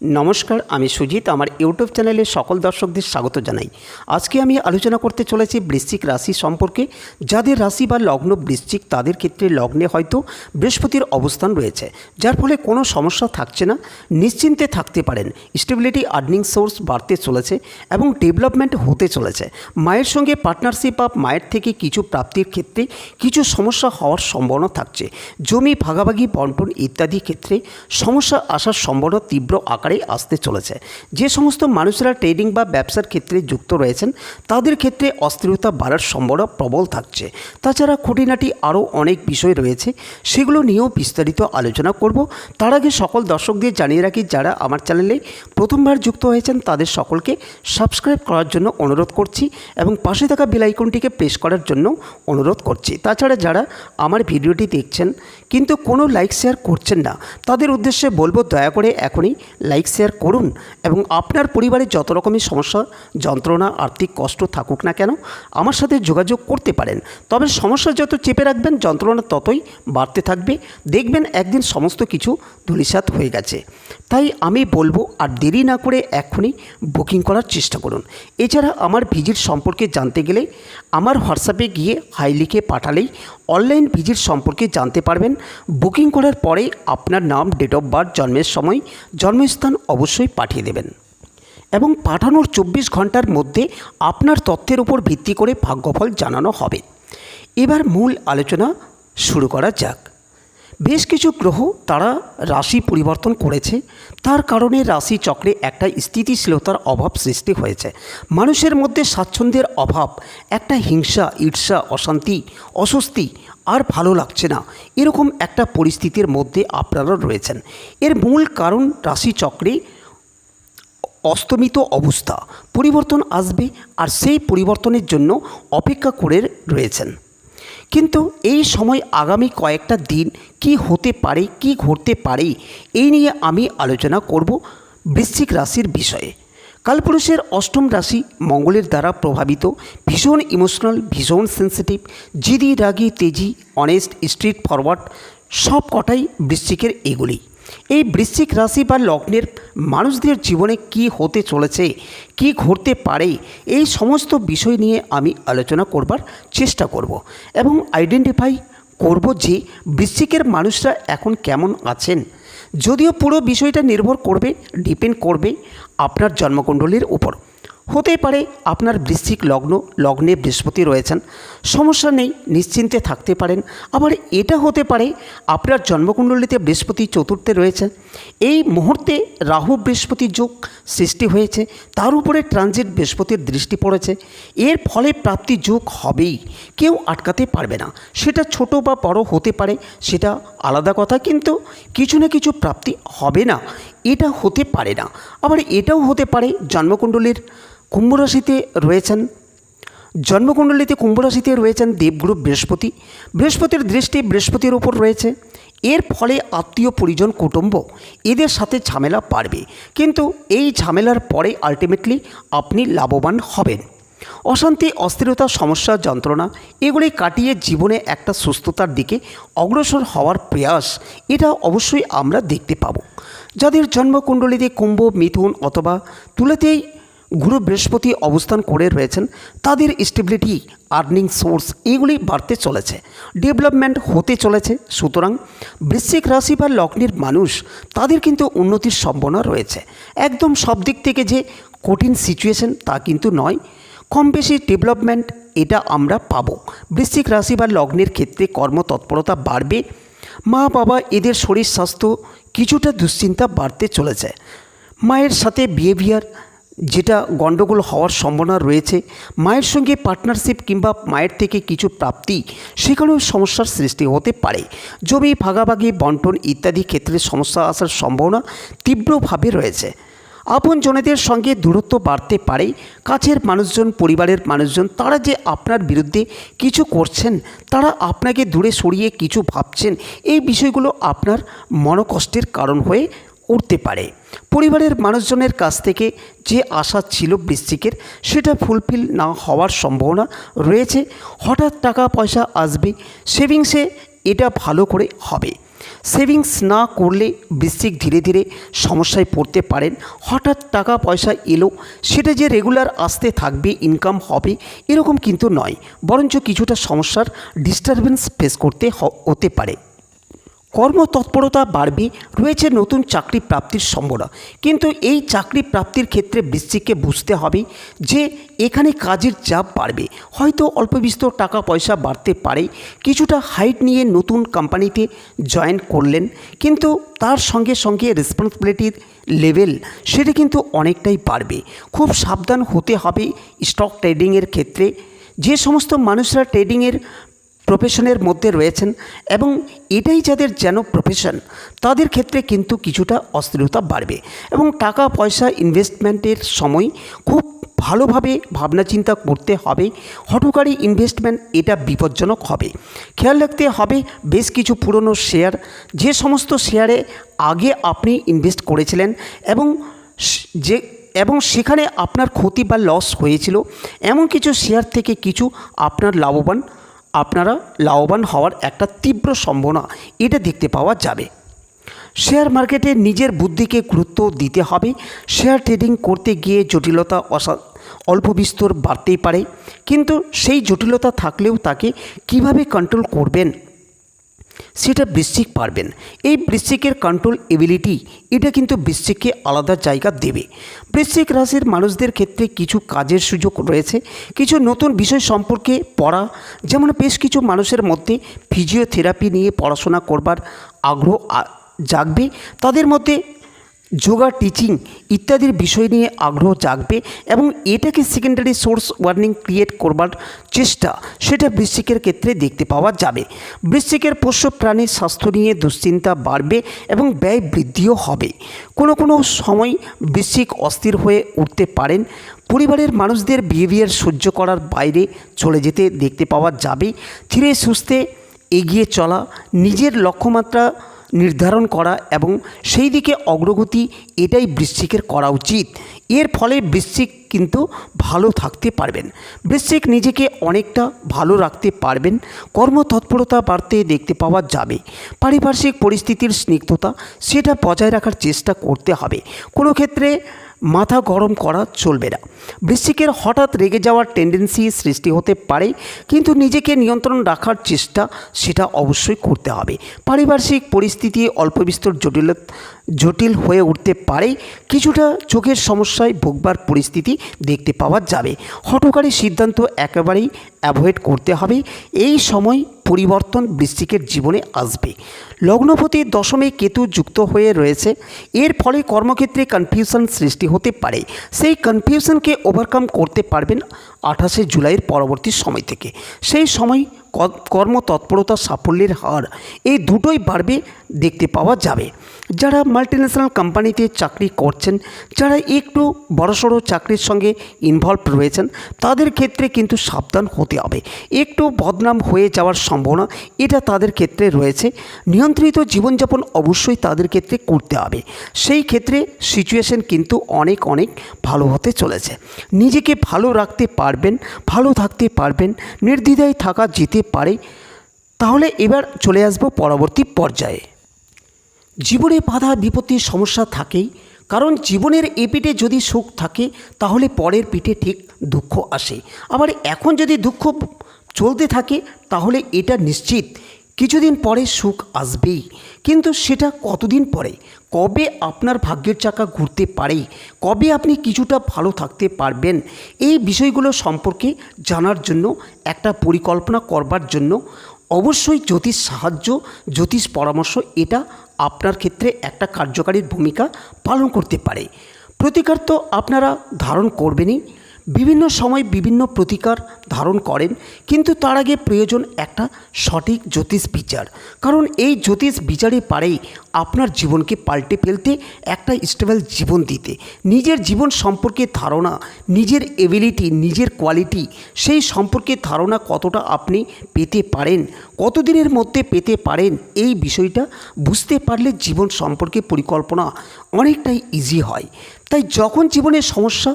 নমস্কার, আমি সুজিত, আমার ইউটিউব চ্যানেলে সকল দর্শকদের স্বাগত জানাই। আজকে আমি আলোচনা করতে চলেছি বৃশ্চিক রাশি সম্পর্কে। যাদের রাশি বা লগ্ন বৃশ্চিক, তাদের ক্ষেত্রে লগ্নে হয়তো বৃহস্পতির অবস্থান রয়েছে, যার ফলে কোনো সমস্যা থাকছে না, নিশ্চিন্তে থাকতে পারেন। স্টেবিলিটি আর্নিং সোর্স বাড়তে চলেছে এবং ডেভেলপমেন্ট হতে চলেছে। মায়ের সঙ্গে পার্টনারশিপ বা মায়ের থেকে কিছু প্রাপ্তির ক্ষেত্রে কিছু সমস্যা হওয়ার সম্ভাবনা থাকছে। জমি ভাগাভাগি, বন্টন ইত্যাদি ক্ষেত্রে সমস্যা আসার সম্ভাবনা তীব্র আকারে আসতে চলেছে। যে সমস্ত মানুষেরা ট্রেডিং বা ব্যবসার ক্ষেত্রে যুক্ত রয়েছেন, তাদের ক্ষেত্রে অস্থিরতা বাড়ার সম্ভাবনা প্রবল থাকছে। তাছাড়া খুঁটিনাটি আরও অনেক বিষয় রয়েছে, সেগুলো নিয়েও বিস্তারিত আলোচনা করব। তার আগে সকল দর্শকদের জানিয়ে রাখি, যারা আমার চ্যানেলে প্রথমবার যুক্ত হয়েছেন, তাদের সকলকে সাবস্ক্রাইব করার জন্য অনুরোধ করছি এবং পাশে থাকা বেল আইকনটিকে প্রেস করার জন্য অনুরোধ করছি। তাছাড়া যারা আমার ভিডিওটি দেখছেন, কিন্তু কোনো লাইক শেয়ার করছেন না, তাদের উদ্দেশ্যে বলব, দয়া করে এখনই লাইক শেয়ার করুন এবং আপনার পরিবারে যত রকমের সমস্যা, যন্ত্রণা, আর্থিক কষ্ট থাকুক না কেন, আমার সাথে যোগাযোগ করতে পারেন। তবে সমস্যা যত চেপে রাখবেন, যন্ত্রণা ততই বাড়তে থাকবে। দেখবেন একদিন সমস্ত কিছু ধুলিসাত হয়ে গেছে। তাই আমি বলব আর দেরি না করে এক্ষুনি বুকিং করার চেষ্টা করুন। এছাড়া আমার ভিজিট সম্পর্কে জানতে গেলে আমার হোয়াটসঅ্যাপে গিয়ে হাই লিখে পাঠালেই অনলাইন ভিজিট সম্পর্কে জানতে পারবেন। বুকিং করার পরে আপনার নাম ডেট অফ বার্থ জন্মের সময়, জন্মস্থান অবশ্যই পাঠিয়ে দেবেন। এবং পাঠানোর চব্বিশ ঘণ্টার মধ্যে আপনার তথ্যের উপর ভিত্তি করে ভাগ্যফল জানানো হবে। এবার মূল আলোচনা শুরু করা যাক। বেশ কিছু গ্রহ তারা রাশি পরিবর্তন করেছে। তার কারণে রাশি চক্রে একটা স্থিতিশীলতার অভাব সৃষ্টি হয়েছে। মানুষের মধ্যে স্বাচ্ছন্দ্যের অভাব, একটা হিংসা, ঈর্ষা, অশান্তি, অস্বস্তি আর ভালো লাগছে না। এরকম একটা পরিস্থিতির মধ্যে আপনারা রয়েছেন। এর মূল কারণ রাশিচক্রে অস্তমিত অবস্থা, পরিবর্তন আসবে আর সেই পরিবর্তনের জন্য অপেক্ষা করে রয়েছেন। কিন্তু এই সময় আগামী কয়েকটা দিন কি হতে পারে, কি ঘটতে পারে, এই নিয়ে আমি আলোচনা করব বৃশ্চিক রাশির বিষয়ে। কালপুরুষের অষ্টম রাশি মঙ্গলের দ্বারা প্রভাবিত, ভীষণ ইমোশনাল ভীষণ সেন্সিটিভ জিদি, রাগি, তেজি অনেস্ট স্ট্রিট ফরওয়ার্ড সব কটাই বৃশ্চিকের এগুলি। এই বৃশ্চিক রাশি বা লগ্নের মানুষদের জীবনে কি হতে চলেছে, কি ঘটতে পারে, এই সমস্ত বিষয় নিয়ে আমি আলোচনা করবার চেষ্টা করব এবং আইডেন্টিফাই করব যে বৃশ্চিকের মানুষরা এখন কেমন আছেন। যদিও পুরো বিষয়টা নির্ভর করবে ডিপেন্ড করবে আপনার জন্মকুণ্ডলীর উপর। হতে পারে আপনার বৃশ্চিক লগ্ন, লগ্নে বৃহস্পতি রয়েছেন। সমস্যা নেই, নিশ্চিন্তে থাকতে পারেন। আবার এটা হতে পারে আপনার জন্মকুণ্ডলীতে বৃহস্পতি চতুর্থে রয়েছেন এই মুহূর্তে রাহু বৃহস্পতি যোগ সৃষ্টি হয়েছে। তার উপরে ট্রানজিট বৃহস্পতির দৃষ্টি পড়েছে। এর ফলে প্রাপ্তি যোগ হবেই। কেউ আটকাতে পারবে না। সেটা ছোট বা বড় হতে পারে, সেটা আলাদা কথা। কিন্তু কিছু না কিছু প্রাপ্তি হবে না। এটা হতে পারে না। আবার এটাও হতে পারে জন্মকুণ্ডলীর কুম্ভ রাশিতে রয়েছেন, জন্মকুণ্ডলিতে কুম্ভ রাশিতে রয়েছেন দেবগুরু বৃহস্পতি। বৃহস্পতির দৃষ্টি বৃহস্পতির ওপর রয়েছে। এর ফলে আত্মীয় পরিজন, কুটুম্ব এদের সাথে ঝামেলা বাড়বে। কিন্তু এই ঝামেলার পরে আলটিমেটলি আপনি লাভবান হবেন। অশান্তি, অস্থিরতা, সমস্যা, যন্ত্রণা এগুলি কাটিয়ে জীবনে একটা সুস্থতার দিকে অগ্রসর হওয়ার প্রয়াস এটা অবশ্যই আমরা দেখতে পাবো। যাদের জন্মকুণ্ডলিতে কুম্ভ, মিথুন অথবা তুলেতেই গুরু বৃহস্পতি অবস্থান করে রয়েছেন, তাদের স্টেবিলিটি আর্নিং সোর্স এগুলি বাড়তে চলেছে ডেভেলপমেন্ট হতে চলেছে। সুতরাং বৃশ্চিক রাশি বা লগ্নের মানুষ, তাদের কিন্তু উন্নতির সম্ভাবনা রয়েছে। একদম সব দিক থেকে যে কঠিন সিচুয়েশন তা কিন্তু নয়। কম বেশি ডেভেলপমেন্ট এটা আমরা পাবো। বৃশ্চিক রাশি বা লগ্নের ক্ষেত্রে কর্মতৎপরতা বাড়বে। মা বাবা, এদের শরীর স্বাস্থ্য কিছুটা দুশ্চিন্তা বাড়তে চলেছে। মায়ের সাথে বিহেভিয়ার যেটা গণ্ডগোল হওয়ার সম্ভাবনা রয়েছে, মায়ের সঙ্গে পার্টনারশিপ কিংবা মায়ের থেকে কিছু প্রাপ্তি, সেখানেও সমস্যার সৃষ্টি হতে পারে। জমি ভাগাভাগি, বন্টন ইত্যাদি ক্ষেত্রে সমস্যা আসার সম্ভাবনা তীব্রভাবে রয়েছে। আপন জনেদের সঙ্গে দূরত্ব বাড়তে পারে, কাছের মানুষজন, পরিবারের মানুষজন, তারা যে আপনার বিরুদ্ধে কিছু করছেন, তারা আপনাকে দূরে সরিয়ে কিছু ভাবছেন, এই বিষয়গুলো আপনার মনকষ্টের কারণ হয়ে উঠতে পারে। পরিবারের মানুষজনের কাছ থেকে যে আশা ছিল বৃশ্চিকের, সেটা ফুলফিল না হওয়ার সম্ভাবনা রয়েছে। হঠাৎ টাকা পয়সা আসবে, সেভিংসে এটা ভালো করে হবে। সেভিংস না করলে বৃশ্চিক ধীরে ধীরে সমস্যায় পড়তে পারেন। হঠাৎ টাকা পয়সা এলো, সেটা যে রেগুলার আসতে থাকবে ইনকাম হবে, এরকম কিন্তু নয়। বরঞ্চ কিছুটা সমস্যার ডিস্টারবেন্স ফেস করতে হতে পারে। কর্মতৎপরতা বাড়বে, রয়েছে নতুন চাকরি প্রাপ্তির সম্ভাবনা। কিন্তু এই চাকরি প্রাপ্তির ক্ষেত্রে বৃশ্চিককে বুঝতে হবে যে এখানে কাজের চাপ বাড়বে। হয়তো অল্প বিস্তর টাকা পয়সা বাড়তে পারে, কিছুটা হাইট নিয়ে নতুন কোম্পানিতে জয়েন করলেন, কিন্তু তার সঙ্গে সঙ্গে রেসপন্সিবিলিটির লেভেল সেটা কিন্তু অনেকটাই বাড়বে। খুব সাবধান হতে হবে স্টক ট্রেডিংয়ের ক্ষেত্রে। যে সমস্ত মানুষরা ট্রেডিংয়ের প্রফেশনের মধ্যে রয়েছেন এবং এটাই যাদের যেন প্রফেশন তাদের ক্ষেত্রে কিন্তু কিছুটা অস্থিরতা বাড়বে এবং টাকা পয়সা ইনভেস্টমেন্টের সময় খুব ভালোভাবে ভাবনা চিন্তা করতে হবে, হঠকারী ইনভেস্টমেন্ট এটা বিপজ্জনক হবে। খেয়াল রাখতে হবে বেশ কিছু পুরনো শেয়ার যে সমস্ত শেয়ারে আগে আপনি ইনভেস্ট করেছিলেন এবং যে, এবং সেখানে আপনার ক্ষতি বা লস হয়েছিল, এমন কিছু শেয়ার থেকে কিছু আপনার লাভবান আপনারা লাভবান হওয়ার একটা তীব্র সম্ভাবনা এটা দেখতে পাওয়া যাবে। শেয়ার মার্কেটে নিজের বুদ্ধিকে গুরুত্ব দিতে হবে। শেয়ার ট্রেডিং করতে গিয়ে জটিলতা অসা, অল্প বিস্তর বাড়তেই পারে। কিন্তু সেই জটিলতা থাকলেও তাকে কীভাবে কন্ট্রোল করবেন? সেটা বৃশ্চিক পারবেন। এই বৃশ্চিকের কন্ট্রোল এবিলিটি এটা কিন্তু বৃশ্চিককে আলাদা জায়গা দেবে। বৃশ্চিক রাশির মানুষদের ক্ষেত্রে কিছু কাজের সুযোগ রয়েছে, কিছু নতুন বিষয় সম্পর্কে পড়া, যেমন বেশ কিছু মানুষের মধ্যে ফিজিওথেরাপি নিয়ে পড়াশোনা করবার আগ্রহ জাগবে। তাদের মধ্যে যোগা টিচিং ইত্যাদির বিষয় নিয়ে আগ্রহ জাগবে এবং এটাকে সেকেন্ডারি সোর্স ওয়ার্নিং ক্রিয়েট করবার চেষ্টা সেটা বৃশ্চিকের ক্ষেত্রে দেখতে পাওয়া যাবে। বৃশ্চিকের পোষ্য প্রাণীর স্বাস্থ্য নিয়ে দুশ্চিন্তা বাড়বে এবং ব্যয় বৃদ্ধিও হবে। কোনো কোনো সময় বৃশ্চিক অস্থির হয়ে উঠতে পারেন। পরিবারের মানুষদের বিহেভিয়ার সহ্য করার বাইরে চলে যেতে দেখতে পাওয়া যাবে। ধীরে সুস্থে এগিয়ে চলা, নিজের লক্ষ্যমাত্রা নির্ধারণ করা এবং সেই দিকে অগ্রগতি এটাই বৃশ্চিকের করা উচিত। এর ফলে বৃশ্চিক কিন্তু ভালো থাকতে পারবেন। বৃশ্চিক নিজেকে অনেকটা ভালো রাখতে পারবেন। কর্মতৎপরতা বাড়তে দেখতে পাওয়া যাবে। পারিপার্শ্বিক পরিস্থিতির স্নিগ্ধতা, সেটা বজায় রাখার চেষ্টা করতে হবে। কোনো ক্ষেত্রে মাথা গরম করা চলবে না। বৃশ্চিকের হঠাৎ রেগে যাওয়ার টেন্ডেন্সি সৃষ্টি হতে পারে, কিন্তু নিজেকে নিয়ন্ত্রণ রাখার চেষ্টা সেটা অবশ্যই করতে হবে। পারিপার্শ্বিক পরিস্থিতি অল্প বিস্তর জটিল জটিল হয়ে উঠতে পারে, কিছুটা চোখের সমস্যায় ভোগবার পরিস্থিতি দেখতে পাওয়া যাবে। হঠকারী সিদ্ধান্ত একেবারেই অ্যাভয়েড করতে হবে। এই সময় পরিবর্তন বৃশ্চিকের জীবনে আসবে। লগ্নপতি দশমে কেতু যুক্ত হয়ে রয়েছে। এর ফলে কর্মক্ষেত্রে কনফিউশন সৃষ্টি হতে পারে। সেই কনফিউশনকে ওভারকাম করতে পারবেন আঠাশে জুলাইয়ের পরবর্তী সময় থেকে। সেই সময় কর্মতৎপরতা সাফল্যের হার এই দুটোই বাড়বে, দেখতে পাওয়া যাবে। যারা মাল্টিন্যাশনাল কোম্পানিতে চাকরি করছেন, যারা একটু বড়সড় চাকরির সঙ্গে ইনভলভ রয়েছেন, তাদের ক্ষেত্রে কিন্তু সাবধান হতে হবে। একটু বদনাম হয়ে যাওয়ার সম্ভাবনা এটা তাদের ক্ষেত্রে রয়েছে। নিয়ন্ত্রিত জীবনযাপন অবশ্যই তাদের ক্ষেত্রে করতে হবে। সেই ক্ষেত্রে সিচুয়েশন কিন্তু অনেক অনেক ভালো হতে চলেছে। নিজেকে ভালো রাখতে পারবেন, ভালো থাকতে পারবেন, নির্দ্বিধায় থাকা যেতে পারে। তাহলে এবার চলে আসব পরবর্তী পর্যায়ে। জীবনে বাধা বিপত্তির সমস্যা থাকেই, কারণ জীবনের এ পিঠে যদি সুখ থাকে, তাহলে পরের পিঠে ঠিক দুঃখ আসে। আবার এখন যদি দুঃখ চলতে থাকে, তাহলে এটা নিশ্চিত, কিছুদিন পরে সুখ আসবেই। কিন্তু সেটা কতদিন পরে? কবে আপনার ভাগ্যের চাকা ঘুরতে পারে? কবে আপনি কিছুটা ভালো থাকতে পারবেন? এই বিষয়গুলো সম্পর্কে জানার জন্য, একটা পরিকল্পনা করবার জন্য অবশ্যই জ্যোতিষ সাহায্য, জ্যোতিষ পরামর্শ, এটা আপনার ক্ষেত্রে একটা কার্যকারী ভূমিকা পালন করতে পারে। প্রতিকার তো আপনারা ধারণ করবেনই। বিভিন্ন সময় বিভিন্ন প্রতিকার ধারণ করেন, কিন্তু তার আগে প্রয়োজন একটা সঠিক জ্যোতিষ বিচার। কারণ এই জ্যোতিষ বিচারে পারেই আপনার জীবনকে পাল্টে ফেলতে, একটা স্টেবল জীবন দিতে। নিজের জীবন সম্পর্কে ধারণা, নিজের এবিলিটি নিজের কোয়ালিটি সেই সম্পর্কে ধারণা কতটা আপনি পেতে পারেন, কতদিনের মধ্যে পেতে পারেন, এই বিষয়টা বুঝতে পারলে জীবন সম্পর্কে পরিকল্পনা অনেকটাই ইজি হয়। তাই যখন জীবনের সমস্যা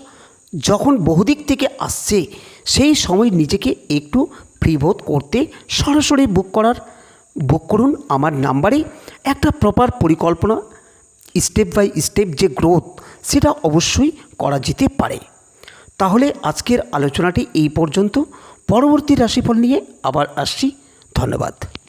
যখন বহুদিক থেকে আসছে, সেই সময় নিজেকে একটু ফ্রিবোধ করতে সরাসরি বুক করার বুক করুন আমার নাম্বারে একটা প্রপার পরিকল্পনা স্টেপ বাই স্টেপ যে গ্রোথ সেটা অবশ্যই করা যেতে পারে। তাহলে আজকের আলোচনাটি এই পর্যন্ত। পরবর্তী রাশিফল নিয়ে আবার আসছি। ধন্যবাদ।